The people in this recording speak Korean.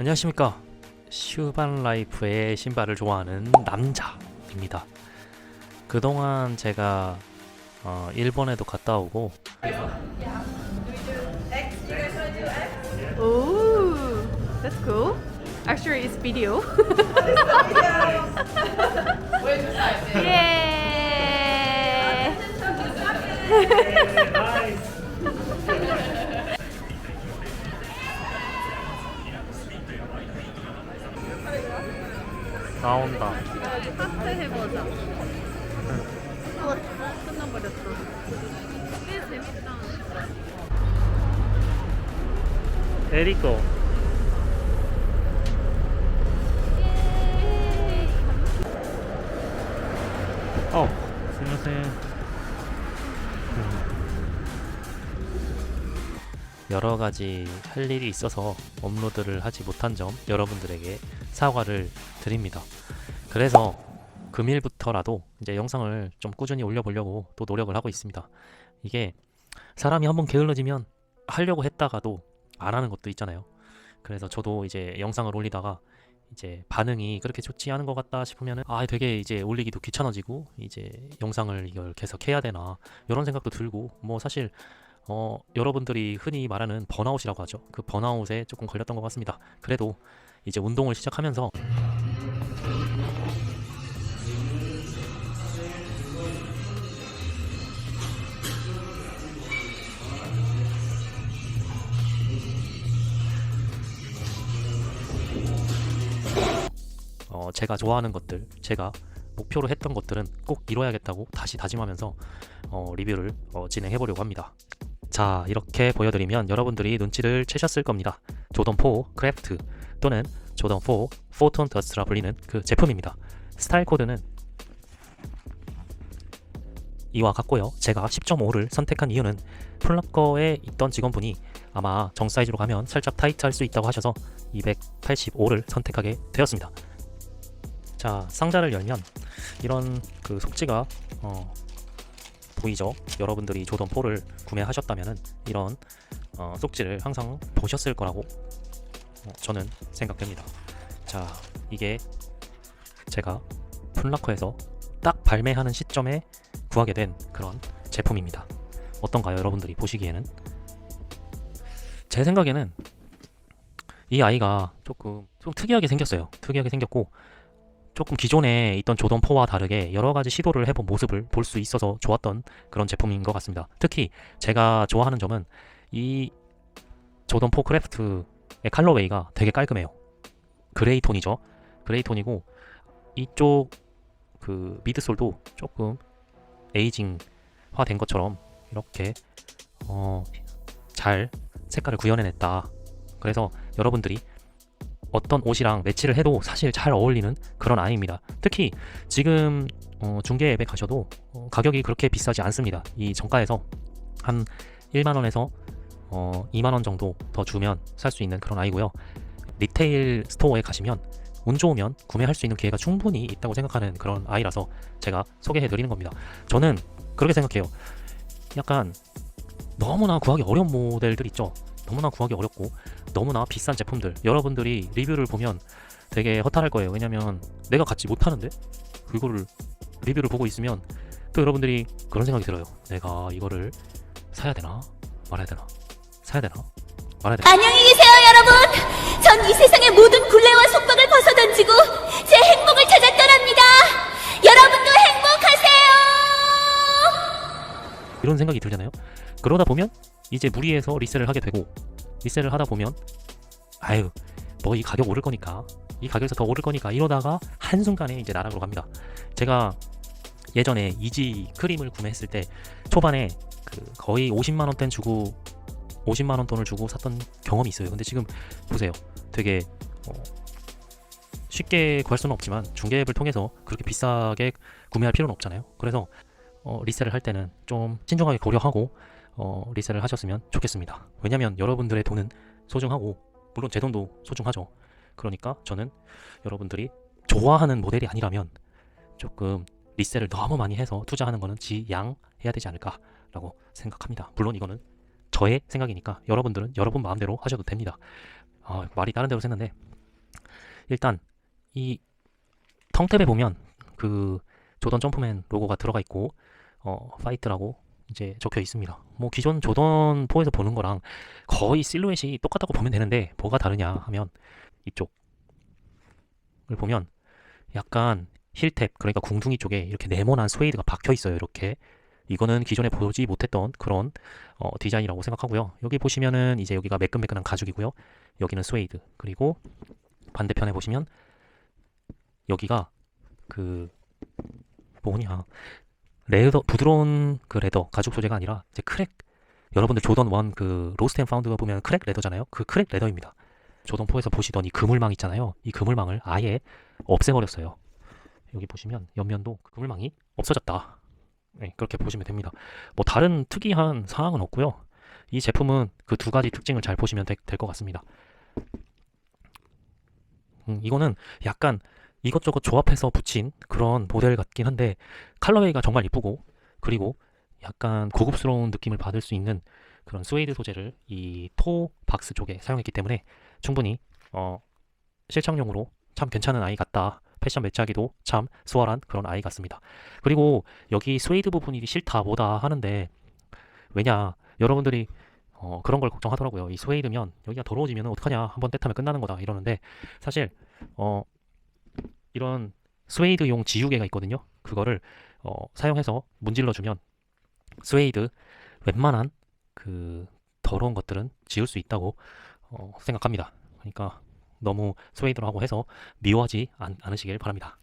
안녕하십니까 슈반 라이프의 신발을 좋아하는 남자입니다 그동안 제가 어, 일본에도 갔다 오고 Ooh, that's cool. Actually, it's video. Yay! 에리코 어 안녕하세요 여러 가지 할 일이 있어서 업로드를 하지 못한 점 여러분들에게 사과를 드립니다. 그래서 금일부터라도 이제 영상을 좀 꾸준히 올려보려고 또 노력을 하고 있습니다. 이게 사람이 한번 게을러지면 하려고 했다가도 안 하는 것도 있잖아요. 그래서 저도 이제 영상을 올리다가 이제 반응이 그렇게 좋지 않은 것 같다 싶으면은 아 되게 이제 올리기도 귀찮아지고 이제 영상을 이걸 계속 해야 되나 이런 생각도 들고 뭐 사실 어 여러분들이 흔히 말하는 번아웃이라고 하죠. 그 번아웃에 조금 걸렸던 것 같습니다. 그래도 이제 운동을 시작하면서 어, 제가 좋아하는 것들, 제가 목표로 했던 것들은 꼭 이뤄야겠다고 다시 다짐하면서 어, 리뷰를 어, 진행해 보려고 합니다. 자, 이렇게 보여드리면 여러분들이 눈치를 채셨을 겁니다. 조던 4 크래프트 또는 조던 4 포톤 더스트라 불리는 그 제품입니다. 스타일 코드는 이와 같고요. 제가 10.5를 선택한 이유는 플랍 거에 있던 직원분이 아마 정 사이즈로 가면 살짝 타이트할 수 있다고 하셔서 285를 선택하게 되었습니다. 자, 상자를 열면 이런 그 속지가 어, 보이죠? 여러분들이 조던 4를 구매하셨다면은 이런 어, 속지를 항상 보셨을 거라고 어, 저는 생각됩니다. 자, 이게 제가 푼라커에서 딱 발매하는 시점에 구하게 된 그런 제품입니다. 어떤가요, 여러분들이 보시기에는? 제 생각에는 이 아이가 조금 좀 특이하게 생겼어요. 특이하게 생겼고 조금 기존에 있던 조던 4와 다르게 여러 가지 시도를 해본 모습을 볼 수 있어서 좋았던 그런 제품인 것 같습니다. 특히 제가 좋아하는 점은 이 조던 4 크래프트의 컬러웨이가 되게 깔끔해요. 그레이 톤이죠. 그레이 톤이고 이쪽 그 미드솔도 조금 에이징화 된 것처럼 이렇게 어, 잘 색깔을 구현해냈다. 그래서 여러분들이 어떤 옷이랑 매치를 해도 사실 잘 어울리는 그런 아이입니다. 특히 지금 어, 중개 앱에 가셔도 어, 가격이 그렇게 비싸지 않습니다. 이 정가에서 한 1만 원에서 어, 2만 원 정도 더 주면 살 수 있는 그런 아이고요. 리테일 스토어에 가시면 운 좋으면 구매할 수 있는 기회가 충분히 있다고 생각하는 그런 아이라서 제가 소개해 드리는 겁니다. 저는 그렇게 생각해요. 약간 너무나 구하기 어려운 모델들 있죠. 너무나 구하기 어렵고 너무나 비싼 제품들 여러분들이 리뷰를 보면 되게 허탈할 거예요. 왜냐면 내가 갖지 못하는데 그거를 리뷰를 보고 있으면 또 여러분들이 그런 생각이 들어요. 내가 이거를 사야 되나 말아야 되나 사야 되나 말아야 되나 안녕히 계세요, 여러분. 전 이 세상의 모든 굴레와 속박을 벗어던지고 제 행복을 찾아 떠납니다. 여러분도 행복하세요. 이런 생각이 들잖아요. 그러다 보면 이제 무리해서 리셀을 하게 되고 리셀을 하다 보면 아유 뭐 이 가격 오를 거니까 이 가격에서 더 오를 거니까 이러다가 한순간에 이제 나락으로 갑니다. 제가 예전에 이지 크림을 구매했을 때 초반에 그 거의 50만 원대 주고 50만 원 돈을 주고 샀던 경험이 있어요. 근데 지금 보세요. 되게 어, 쉽게 구할 수는 없지만 중개 앱을 통해서 그렇게 비싸게 구매할 필요는 없잖아요. 그래서 어, 리셀을 할 때는 좀 신중하게 고려하고 어, 리셀을 하셨으면 좋겠습니다. 왜냐면 여러분들의 돈은 소중하고 물론 제 돈도 소중하죠. 그러니까 저는 여러분들이 좋아하는 모델이 아니라면 조금 리셀을 너무 많이 해서 투자하는 거는 지양해야 되지 않을까라고 생각합니다. 물론 이거는 저의 생각이니까 여러분들은 여러분 마음대로 하셔도 됩니다. 아, 말이 다른 데로 샜는데 일단 이 텅탭에 보면 그 조던 점프맨 로고가 들어가 있고 어 파이트라고 이제 적혀 있습니다. 뭐 기존 조던 4에서 보는 거랑 거의 실루엣이 똑같다고 보면 되는데 뭐가 다르냐 하면 이쪽을 보면 약간 힐탭 그러니까 궁둥이 쪽에 이렇게 네모난 스웨이드가 박혀 있어요. 이렇게 이거는 기존에 보지 못했던 그런 어, 디자인이라고 생각하고요. 여기 보시면은 이제 여기가 매끈매끈한 가죽이고요. 여기는 스웨이드 그리고 반대편에 보시면 여기가 그 뭐냐 레더 부드러운 그 레더 가죽 소재가 아니라 이제 크랙 여러분들 조던 1그 로스트 앤 파운드 보면 크랙 레더잖아요. 그 크랙 레더입니다. 조던 4에서 보시던 이 그물망 있잖아요. 이 그물망을 아예 없애버렸어요. 여기 보시면 옆면도 그 그물망이 없어졌다. 네, 그렇게 보시면 됩니다. 뭐 다른 특이한 사항은 없고요. 이 제품은 그 두 가지 특징을 잘 보시면 될 것 같습니다. 음, 이거는 약간 이것저것 조합해서 붙인 그런 모델 같긴 한데 컬러웨이가 정말 이쁘고 그리고 약간 고급스러운 느낌을 받을 수 있는 그런 스웨이드 소재를 이 토 박스 쪽에 사용했기 때문에 충분히 어, 실착용으로 참 괜찮은 아이 같다. 패션 매치하기도 참 수월한 그런 아이 같습니다. 그리고 여기 스웨이드 부분이 싫다 뭐다 하는데 왜냐 여러분들이 어, 그런 걸 걱정하더라고요. 이 스웨이드면 여기가 더러워지면 어떡하냐 한번 떼타면 끝나는 거다 이러는데 사실 어, 이런 스웨이드용 지우개가 있거든요. 그거를 어, 사용해서 문질러 주면 스웨이드 웬만한 그 더러운 것들은 지울 수 있다고 어, 생각합니다. 그러니까 너무 스웨이드라고 해서 미워하지 않, 않으시길 바랍니다.